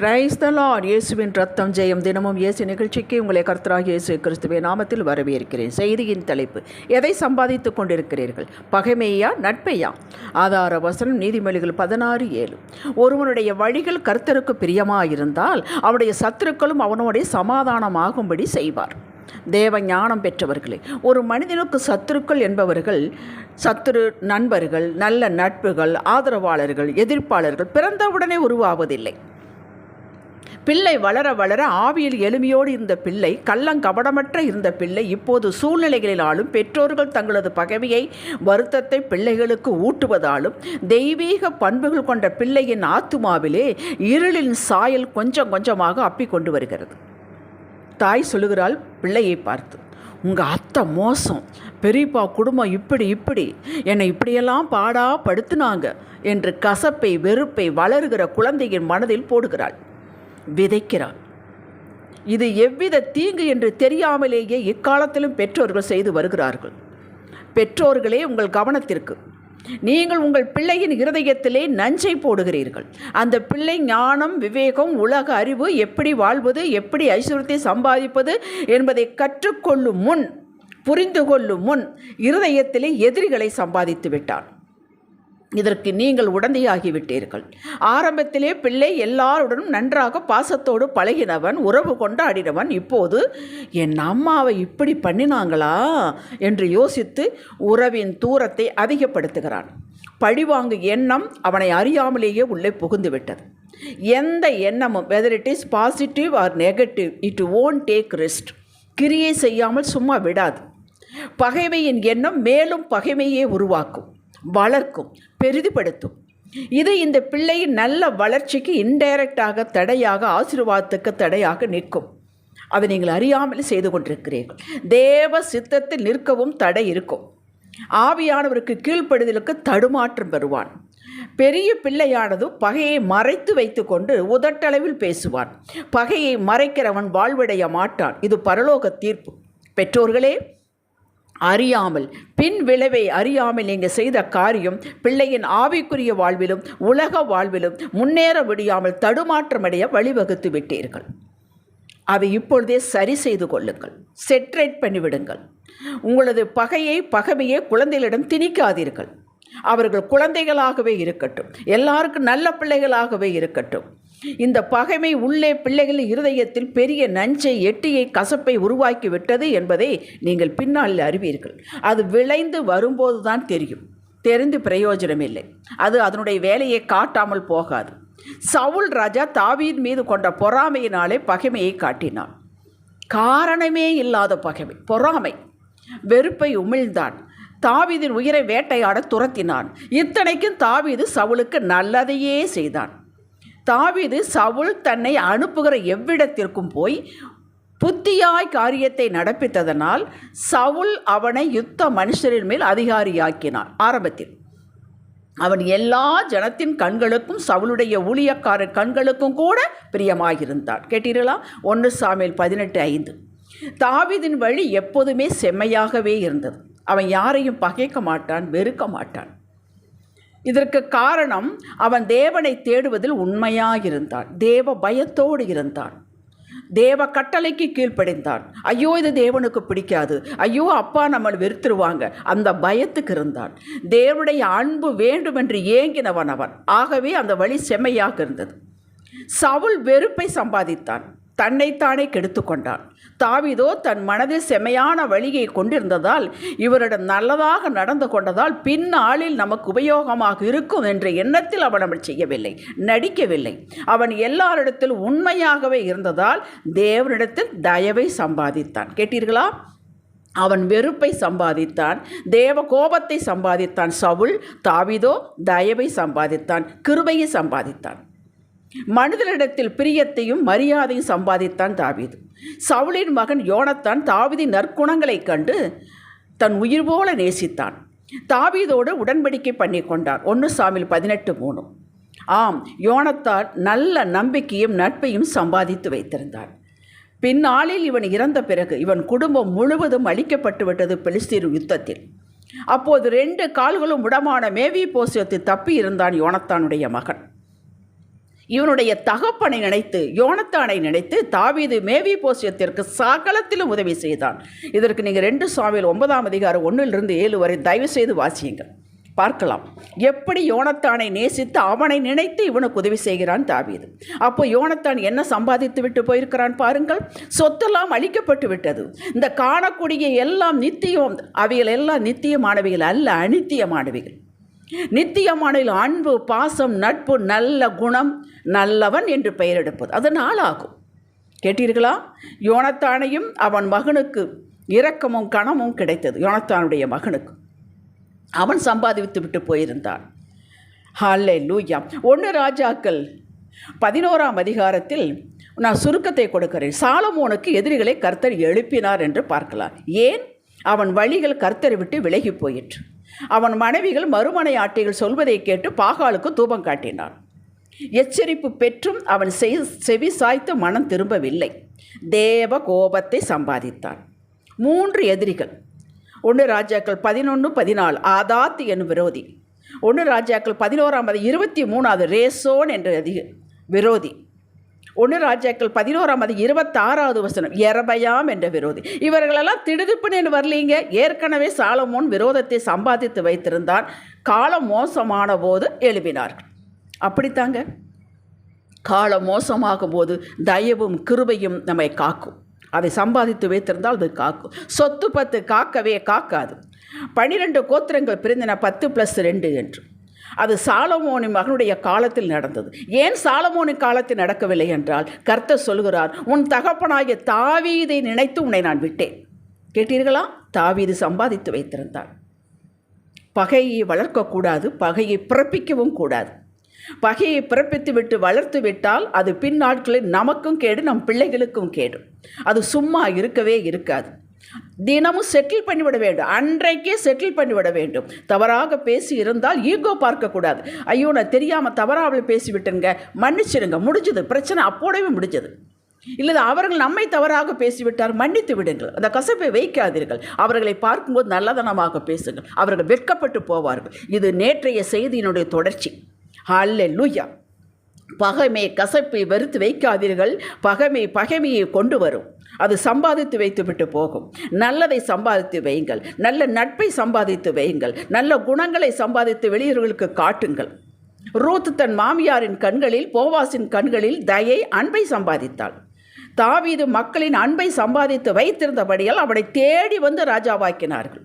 Praise the Lord இயேசுவின் ரத்தம் ஜெயம் தினமும் இயேசு நிகழ்ச்சிக்கு உங்களை கர்த்தராக இயேசு கிறிஸ்துவே நாமத்தில் வரவேற்கிறேன். செய்தியின் தலைப்பு எதை சம்பாதித்துக் கொண்டிருக்கிறீர்கள்? பகைமையா நட்பையா? ஆதார வசனம் நீதிமொழிகள் பதினாறு ஏழு. ஒருவனுடைய வழிகள் கர்த்தருக்கு பிரியமாயிருந்தால் அவனுடைய சத்துருக்களும் அவனுடைய சமாதானமாகும்படி செய்வார். தேவ ஞானம் பெற்றவர்களே ஒரு மனிதனுக்கு சத்துருக்கள் என்பவர்கள் சத்துரு நண்பர்கள் நல்ல நட்புகள் ஆதரவாளர்கள் எதிர்ப்பாளர்கள் பிறந்தவுடனே உருவாவதில்லை. பிள்ளை வளர வளர ஆவியில் எளிமையோடு இருந்த பிள்ளை கள்ளங்கபடமற்ற இருந்த பிள்ளை இப்போது சூழ்நிலைகளினாலும் பெற்றோர்கள் தங்களது பகவையை வருத்தத்தை பிள்ளைகளுக்கு ஊட்டுவதாலும் தெய்வீக பண்புகள் கொண்ட பிள்ளையின் ஆத்துமாவிலே இருளின் சாயல் கொஞ்சம் கொஞ்சமாக அப்பிக்கொண்டு வருகிறது. தாய் சொல்லுகிறாள் பிள்ளையை பார்த்து உங்கள் அத்தை மோசம் பெரியப்பா குடும்பம் இப்படி இப்படி என்னை இப்படியெல்லாம் பாடா படுத்துனாங்க என்று கசப்பை வெறுப்பை வளருகிற குழந்தையின் மனதில் போடுகிறாள். விதைக்கிறாள் இது எவ்வித தீங்கு என்று தெரியாமலேயே இக்காலத்திலும் பெற்றோர்கள் செய்து வருகிறார்கள். பெற்றோர்களே உங்கள் கவனத்திற்கு. நீங்கள் உங்கள் பிள்ளையின் இருதயத்திலே நஞ்சை போடுகிறீர்கள். அந்த பிள்ளை ஞானம் விவேகம் உலக அறிவு எப்படி வாழ்வது எப்படி ஐஸ்வர்யத்தை சம்பாதிப்பது என்பதை கற்றுக்கொள்ளும் முன் புரிந்து கொள்ளும் முன் இருதயத்திலே எதிரிகளை சம்பாதித்து விட்டான். இதற்கு நீங்கள் உடந்தையாகிவிட்டீர்கள். ஆரம்பத்திலே பிள்ளை எல்லாருடனும் நன்றாக பாசத்தோடு பழகினவன் உறவு கொண்டாடினவன் இப்போது என் அம்மாவை இப்படி பண்ணினாங்களா? என்று யோசித்து உறவின் தூரத்தை அதிகப்படுத்துகிறான். பழிவாங்கு எண்ணம் அவனை அறியாமலேயே உள்ளே புகுந்துவிட்டது. எந்த எண்ணமும் whether it is positive or negative it won't take rest கிரியை செய்யாமல் சும்மா விடாது. பகைமையின் எண்ணம் மேலும் பகைமையே உருவாக்கும். வளர்க்கும் பெரிதுபடுத்தும். இது இந்த பிள்ளையின் நல்ல வளர்ச்சிக்கு இன்டைரக்டாக தடையாக ஆசீர்வாதத்துக்கு தடையாக நிற்கும். அதை நீங்கள் அறியாமல் செய்து கொண்டிருக்கிறீர்கள். தேவ சித்தத்தில் நிற்கவும் தடை இருக்கும். ஆவியானவருக்கு கீழ்ப்படுதலுக்கு தடுமாற்றம் பெறுவான் பெரிய பிள்ளையானது பகையை மறைத்து வைத்துக்கொண்டு உதட்டளவில் பேசுவான். பகையை மறைக்கிறவன் வாழ்வடைய மாட்டான். இது பரலோக தீர்ப்பு. பெற்றோர்களே அறியாமல் பின் விளைவை அறியாமல் நீங்கள் செய்த காரியம் பிள்ளையின் ஆவிக்குரிய வாழ்விலும் உலக வாழ்விலும் முன்னேற விடியாமல் தடுமாற்றமடைய வழிவகுத்து விட்டீர்கள். அதை இப்பொழுதே சரி செய்து கொள்ளுங்கள். செட்ரேட் பண்ணிவிடுங்கள் உங்களது பகையை பகமையே குழந்தைகளிடம் திணிக்காதீர்கள். அவர்கள் குழந்தைகளாகவே இருக்கட்டும். எல்லாருக்கும் நல்ல பிள்ளைகளாகவே இருக்கட்டும். இந்த பகைமை உள்ளே பிள்ளைகள் இருதயத்தில் பெரிய நஞ்சை எட்டியை கசப்பை உருவாக்கி விட்டது என்பதை நீங்கள் பின்னால் அறிவீர்கள். அது விளைந்து வரும்போது தான் தெரியும். தெரிந்து பிரயோஜனம் இல்லை. அது அதனுடைய வேலையை காட்டாமல் போகாது. சவுல் ராஜா தாவீன் மீது கொண்ட பொறாமையினாலே பகைமையை காட்டினான். காரணமே இல்லாத பகைமை பொறாமை. வெறுப்பை உமிழ்ந்தான். தாவீதின் உயிரை வேட்டையாட துரத்தினான். இத்தனைக்கும் தாவீது சவுலுக்கு நல்லதையே செய்தான். தாவிது சவுல் தன்னை அனுப்புகிற எவ்விடத்திற்கும் போய் புத்தியாய் காரியத்தை நடப்பித்ததனால் சவுல் அவனை யுத்த மனுஷரின் மேல் அதிகாரியாக்கினான். ஆரம்பத்தில் அவன் எல்லா ஜனத்தின் கண்களுக்கும் சவுளுடைய ஊழியக்கார கண்களுக்கும் கூட பிரியமாயிருந்தான். கேட்டீர்களா? ஒன்று சாமியில் பதினெட்டு ஐந்து. தாவிதின் வழி எப்போதுமே செம்மையாகவே இருந்தது. அவன் யாரையும் பகைக்க மாட்டான் வெறுக்க மாட்டான். இதற்கு காரணம் அவன் தேவனை தேடுவதில் உண்மையாயிருந்தான். தேவ பயத்தோடு இருந்தான். தேவ கட்டளைக்கு கீழ்ப்படைந்தான். ஐயோ இது தேவனுக்கு பிடிக்காது. ஐயோ அப்பா நம்ம வெறுத்துருவாங்க. அந்த பயத்துக்கு இருந்தான். தேவனுடைய அன்பு வேண்டும் என்று ஏங்கினவன் அவன். ஆகவே அந்த வழி செம்மையாக இருந்தது. சவுல் வெறுப்பை சம்பாதித்தான். தன்னைத்தானே கெடுத்து கொண்டான் தாவிதோ தன் மனதில் செமையான வழியை கொண்டிருந்ததால் இவரிடம் நல்லதாக நடந்து கொண்டதால் பின்னாளில் நமக்கு உபயோகமாக இருக்கும் என்ற எண்ணத்தில் அவன் அவன் செய்யவில்லை நடிக்கவில்லை. அவன் எல்லாரிடத்தில் உண்மையாகவே இருந்ததால் தேவனிடத்தில் தயவை சம்பாதித்தான். கேட்டீர்களா? அவன் வெறுப்பை சம்பாதித்தான் தேவ கோபத்தை சம்பாதித்தான். சவுல் தாவிதோ தயவை சம்பாதித்தான் கிருபையை சம்பாதித்தான். மனிதனிடத்தில் பிரியத்தையும் மரியாதையும் சம்பாதித்தான் தாவீது. சவுளின் மகன் யோனத்தான் தாவிதின் நற்குணங்களைக் கண்டு தன் உயிர் போல நேசித்தான். தாவீதோடு உடன்படிக்கை பண்ணி கொண்டார். ஒன்று சாமியில் பதினெட்டு மூணு. ஆம் யோனத்தார் நல்ல நம்பிக்கையும் நட்பையும் சம்பாதித்து வைத்திருந்தார். பின்னாளில் இவன் இறந்த பிறகு இவன் குடும்பம் முழுவதும் அழிக்கப்பட்டு விட்டது பெலிஸ்தீர் யுத்தத்தில். அப்போது ரெண்டு கால்களும் உடமான மேவி போசியத்து தப்பி இருந்தான் யோனத்தானுடைய மகன். இவனுடைய தகப்பனை நினைத்து யோனத்தானை நினைத்து தாவீது மேவி போசியத்திற்கு சகலத்திலும் உதவி செய்தான். இதற்கு நீங்கள் ரெண்டு சாமியில் ஒன்பதாம் அதிகாரம் ஒன்றிலிருந்து ஏழு வரை தயவு செய்து வாசியுங்கள். பார்க்கலாம். எப்படி யோனத்தானை நேசித்து அவனை நினைத்து இவனுக்கு உதவி செய்கிறான் தாவீது? அப்போ யோனத்தான் என்ன சம்பாதித்து விட்டு போயிருக்கிறான் பாருங்கள். சொத்தெல்லாம் அழிக்கப்பட்டு விட்டது. இந்த காணக்கூடிய எல்லாம் நித்தியம் அவைகள் எல்லாம் நித்தியமானவைகள் அல்ல அனித்தியமானவைகள் நித்தியமானில் அன்பு பாசம் நட்பு நல்ல குணம் நல்லவன் என்று பெயர் எடுப்பது. அது நாளாகும். கேட்டீர்களா? யோனத்தானையும் அவன் மகனுக்கு இரக்கமும் கணமும் கிடைத்தது. யோனத்தானுடைய மகனுக்கு. அவன் சம்பாதித்து விட்டு போயிருந்தான். ஹாலே லூயா ஒன்று ராஜாக்கள் பதினோராம் அதிகாரத்தில் நான் சுருக்கத்தை கொடுக்கிறேன். சாலமோனுக்கு எதிரிகளை கர்த்தர் எழுப்பினார் என்று பார்க்கலாம். ஏன்? அவன் வழிகள் கர்த்தரை விட்டு விலகி போயிற்று. அவன் மனைவிகள் மறுமனையாட்டிகள் சொல்வதை கேட்டு பாகாலுக்கு தூபம் காட்டினான். எச்சரிப்பு பெற்றும் அவன் செய் செவி சாய்த்து மனம் திரும்பவில்லை. தேவ கோபத்தை சம்பாதித்தான். மூன்று எதிரிகள். ஒன்று ராஜாக்கள் பதினொன்று பதினாலு. ஆதாத் எனும் விரோதி. ஒன்று ராஜாக்கள் பதினோராம் இருபத்தி மூணாவது ரேசோன் என்ற அதிக விரோதி. ஒன்று ராஜாக்கள் பதினோராம் அது இருபத்தாறாவது வசனம் எரபயாம் என்ற விரோதி. இவர்களெல்லாம் திடுதிப்புன்னு வரலீங்க? ஏற்கனவே சாலமோன் விரோதத்தை சம்பாதித்து வைத்திருந்தான். காலம் மோசமான போது எழுப்பினார்கள் அப்படித்தாங்க? காலம் மோசமாகும் போது தயவும் கிருபையும் நம்மை காக்கும். அதை சம்பாதித்து வைத்திருந்தால் அது காக்கும். சொத்து பத்து காக்கவே காக்காது. பனிரெண்டு கோத்திரங்கள் பிரிந்தன பத்து ப்ளஸ் ரெண்டு என்று. அது சாலமோனின் மகனுடைய காலத்தில் நடந்தது. ஏன் சாலமோனின் காலத்தில் நடக்கவில்லை என்றால் கர்த்தர் சொல்கிறார் உன் தகப்பனாகிய தாவீதை நினைத்து உன்னை நான் விட்டேன். கேட்டீர்களா? தாவீது சம்பாதித்து வைத்திருந்தாள் பகையை வளர்க்கக்கூடாது பகையை பிறப்பிக்கவும் கூடாது. பகையை பிறப்பித்து விட்டு வளர்த்து விட்டால் அது பின் நாட்களில் நமக்கும் கேடு நம் பிள்ளைகளுக்கும் கேடு. அது சும்மா இருக்கவே இருக்காது. தினமும் செட்டில் பண்ணிவிட வேண்டும். அன்றைக்கே செட்டில் பண்ணிவிட வேண்டும். தவறாக பேசி இருந்தால் ஈகோ பார்க்கக்கூடாது. ஐயோ நான் தெரியாமல் தவறாக பேசிவிட்டுங்க மன்னிச்சிடுங்க. முடிஞ்சது. பிரச்சனை அப்போடவே முடிஞ்சது. இல்லை அவர்கள் நம்மை தவறாக பேசிவிட்டார். மன்னித்து விடுங்கள். அந்த கசப்பை வைக்காதீர்கள். அவர்களை பார்க்கும்போது நல்லதனமாக பேசுங்கள். அவர்கள் வெட்கப்பட்டு போவார்கள். இது நேற்றைய செய்தியினுடைய தொடர்ச்சி. ஹல்லே பகைமை கசப்பை வெறுத்து வைக்காதீர்கள். பகைமை பகைமையை கொண்டு வரும். அது சம்பாதித்து வைத்துவிட்டு போகும். நல்லதை சம்பாதித்து வையுங்கள். நல்ல நட்பை சம்பாதித்து வையுங்கள். நல்ல குணங்களை சம்பாதித்து வெளியூர்களுக்கு காட்டுங்கள். ரூத் தன் மாமியாரின் கண்களில் போவாசின் கண்களில் தயை அன்பை சம்பாதித்தாள். தாவீது மக்களின் அன்பை சம்பாதித்து வைத்திருந்தபடியால் அவனை தேடி வந்து ராஜாவாக்கினார்கள்.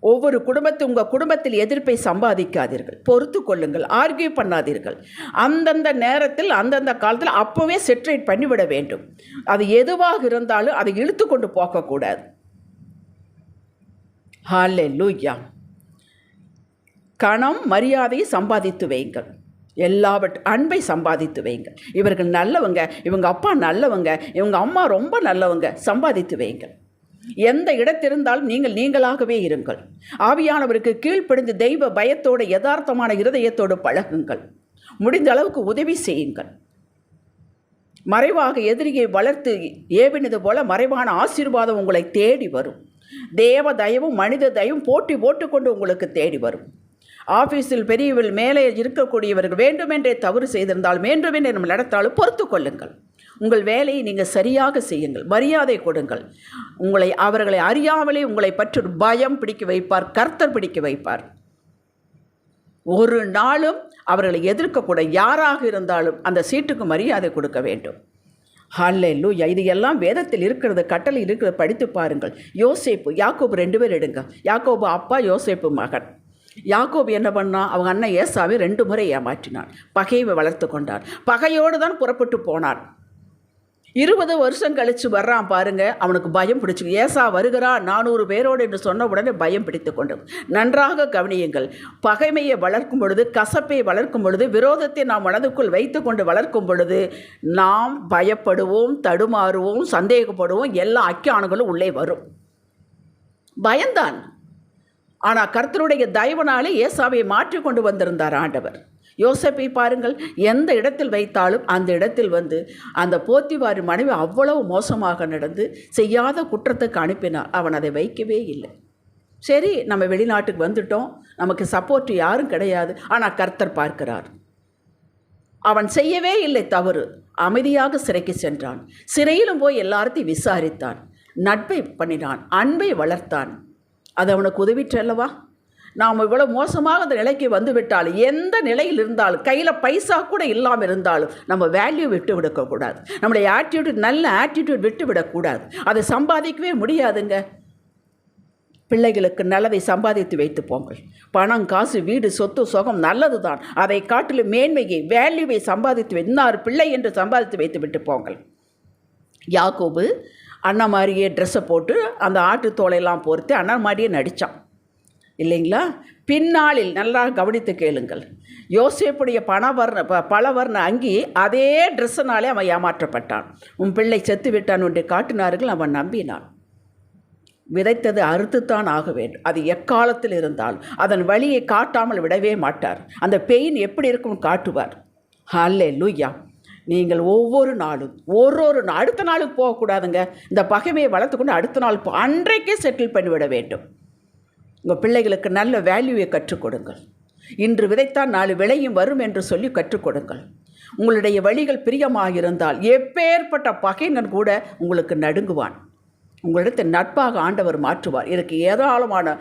ஒவ்வொரு குடும்பத்தை உங்கள் குடும்பத்தில் எதிர்ப்பை சம்பாதிக்காதீர்கள். பொறுத்து கொள்ளுங்கள். ஆர்கியூ பண்ணாதீர்கள். அந்தந்த நேரத்தில் அந்தந்த காலத்தில் அப்போவே செட்ரேட் பண்ணிவிட வேண்டும். அது எதுவாக இருந்தாலும் அதை இழுத்து கொண்டு போகக்கூடாது. ஹாலே லூயா கணம் மரியாதையை சம்பாதித்து வையுங்கள் எல்லாவற்ற அன்பை சம்பாதித்து வையுங்கள் இவர்கள் நல்லவங்க இவங்க அப்பா நல்லவங்க இவங்க அம்மா ரொம்ப நல்லவங்க. சம்பாதித்து வையுங்கள் எந்த இடத்திருந்தாலும் நீங்கள் நீங்களாகவே இருங்கள். ஆவியானவருக்கு கீழ்ப்படிந்து தெய்வ பயத்தோடு யதார்த்தமான இருதயத்தோடு பழகுங்கள். முடிந்த அளவுக்கு உதவி செய்யுங்கள். மறைவாக எதிரியை வளர்த்து ஏவினது போல மறைவான ஆசீர்வாதம் உங்களை தேடி வரும். தேவ தயவும் மனித தயவும் போட்டி போட்டுக்கொண்டு உங்களுக்கு தேடி வரும். ஆஃபீஸில் பெரியவில் மேலே இருக்கக்கூடியவர்கள் வேண்டுமென்றே தவறு செய்திருந்தால் வேண்டுமென்றே நம்ம நடத்தாலும் பொறுத்து கொள்ளுங்கள். உங்கள் வேலையை நீங்கள் சரியாக செய்யுங்கள். மரியாதை கொடுங்கள். உங்களை அவர்களை அறியாமலே உங்களை பற்றி ஒரு பயம் பிடிக்க வைப்பார் கர்த்தர் பிடிக்க வைப்பார். ஒரு நாளும் அவர்களை எதிர்க்கக்கூட யாராக இருந்தாலும் அந்த சீட்டுக்கு மரியாதை கொடுக்க வேண்டும். ஹல்லே லூயா இது எல்லாம் வேதத்தில் இருக்கிறது கட்டளை இருக்கிறது. படித்து பாருங்கள். யோசேப்பு யாக்கோபு ரெண்டு பேர் எடுங்க. யாக்கோபு அப்பா யோசேப்பு மகன். யாக்கோபு என்ன பண்ணான் அவங்க அண்ணன் ஏசாவை ரெண்டு முறை ஏமாற்றினான். பகையை வளர்த்து கொண்டான். பகையோடு தான் புறப்பட்டு போனான். இருபது வருஷம் கழித்து வர்றான் பாருங்க அவனுக்கு பயம் பிடிச்சி ஏசா வருகிறா நானூறு பேரோடு என்று சொன்ன உடனே பயம் பிடித்து கொண்டு. நன்றாக கவனியுங்கள் பகைமையை வளர்க்கும் பொழுது கசப்பை வளர்க்கும் பொழுது விரோதத்தை நாம் மனதுக்குள் வைத்து கொண்டு வளர்க்கும் பொழுது நாம் பயப்படுவோம் தடுமாறுவோம் சந்தேகப்படுவோம் எல்லா அக்கியானங்களும் உள்ளே வரும். பயந்தான். ஆனால் கர்த்தருடைய தயவனாலே ஏசாவை மாற்றி கொண்டு வந்திருந்தார் ஆண்டவர். யோசப்பை பாருங்கள் எந்த இடத்தில் வைத்தாலும் அந்த இடத்தில் வந்து அந்த போத்திவாரி மனைவி அவ்வளவு மோசமாக நடந்து செய்யாத குற்றத்துக்கு அனுப்பினார். அவன் அதை வைக்கவே இல்லை. சரி நம்ம வெளிநாட்டுக்கு வந்துட்டோம். நமக்கு சப்போர்ட் யாரும் கிடையாது. ஆனால் கர்த்தர் பார்க்கிறார். அவன் செய்யவே இல்லை தவறு. அமைதியாக சிறைக்கு சென்றான். சிறையிலும் போய் எல்லாத்தையும் விசாரித்தான். நட்பை பண்ணினான். அன்பை வளர்த்தான். அது அவனுக்கு உதவிற்றல்லவா நாம் இவ்வளோ மோசமாக அந்த நிலைக்கு வந்து விட்டால் எந்த நிலையில் இருந்தாலும் கையில் பைசா கூட இல்லாமல் இருந்தாலும் நம்ம வேல்யூ விட்டு விடக்கூடாது நம்மளுடைய ஆட்டிடியூட் நல்ல ஆட்டிடியூட் விட்டு விடக்கூடாது அதை சம்பாதிக்கவே முடியாதுங்க. பிள்ளைகளுக்கு நல்லதை சம்பாதித்து வைத்து போங்கள். பணம் காசு வீடு சொத்து சுகம் நல்லது தான் அதை காட்டிலும் மேன்மையை வேல்யூவை சம்பாதித்து இன்னார் பிள்ளை என்று சம்பாதித்து வைத்து விட்டு போங்கள். யாக்கோபு அண்ணா மாதிரியே ட்ரெஸ்ஸை போட்டு அந்த ஆட்டு தோலையெல்லாம் பொறுத்து அண்ணா மாதிரியே நடித்தான் இல்லைங்களா? பின்னாளில் நல்லா கவனித்து கேளுங்கள். யோசேப்புடைய பணவர்ண ப பலவர்ண அங்கி அதே ட்ரெஸ்ஸுனாலே அவன் ஏமாற்றப்பட்டான். உன் பிள்ளை செத்து விட்டான் என்று காட்டினார்கள் அவன் நம்பினான். விதைத்தது அறுத்துத்தான் ஆக வேண்டும். அது எக்காலத்தில் இருந்தால் அதன் வழியை காட்டாமல் விடவே மாட்டார். அந்த பெயின் எப்படி இருக்கும் காட்டுவார். ஹல்லே லூயா நீங்கள் ஒவ்வொரு நாளும் ஒரு ஒரு நாள் அடுத்த நாளுக்கு போகக்கூடாதுங்க. இந்த பகைமையை வளர்த்துக்கொண்டு அடுத்த நாள் அன்றைக்கே செட்டில் பண்ணிவிட வேண்டும். உங்கள் பிள்ளைகளுக்கு நல்ல வேல்யூவை கற்றுக் கொடுங்கள். இன்று விதைத்தால் நாலு விளையும் வரும் என்று சொல்லி கற்றுக் கொடுங்கள். உங்களுடைய வழிகள் பிரியமாக இருந்தால் எப்பேற்பட்ட பகைங்கன் கூட உங்களுக்கு நடுங்குவான். உங்களிடத்தை நட்பாக ஆண்டவர் மாற்றுவார். இதற்கு ஏராளமான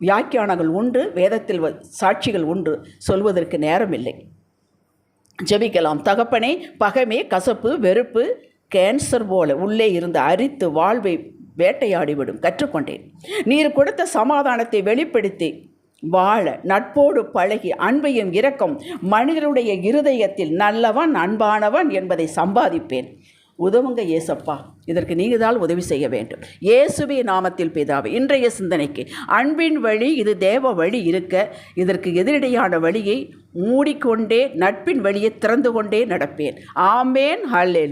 வியாக்கியானங்கள் உண்டு வேதத்தில் வ- சாட்சிகள் உண்டு. சொல்வதற்கு நேரமில்லை. ஜெபிக்கலாம். தகப்பனே பகமே கசப்பு வெறுப்பு கேன்சர் போல உள்ளே இருந்து அரித்து வாழ்வை வேட்டையாடிவிடும். கற்றுக்கொண்டேன். நீர் கொடுத்த சமாதானத்தை வெளிப்படுத்தி வாழ நட்போடு பழகி அன்பையும் இரக்கம் மனிதருடைய இருதயத்தில் நல்லவன் அன்பானவன் என்பதை சம்பாதிப்பேன். உதவுங்க ஏசப்பா இதற்கு நீங்கள் தான் உதவி செய்ய வேண்டும். இயேசுவி நாமத்தில் பிதாவே இன்றைய சிந்தனைக்கு அன்பின் வழி இது தேவ வழி இருக்க இதற்கு எதிரடையான வழியை மூடிக்கொண்டே நட்பின் வழியை திறந்து கொண்டே நடப்பேன். ஆமேன். ஹல்லே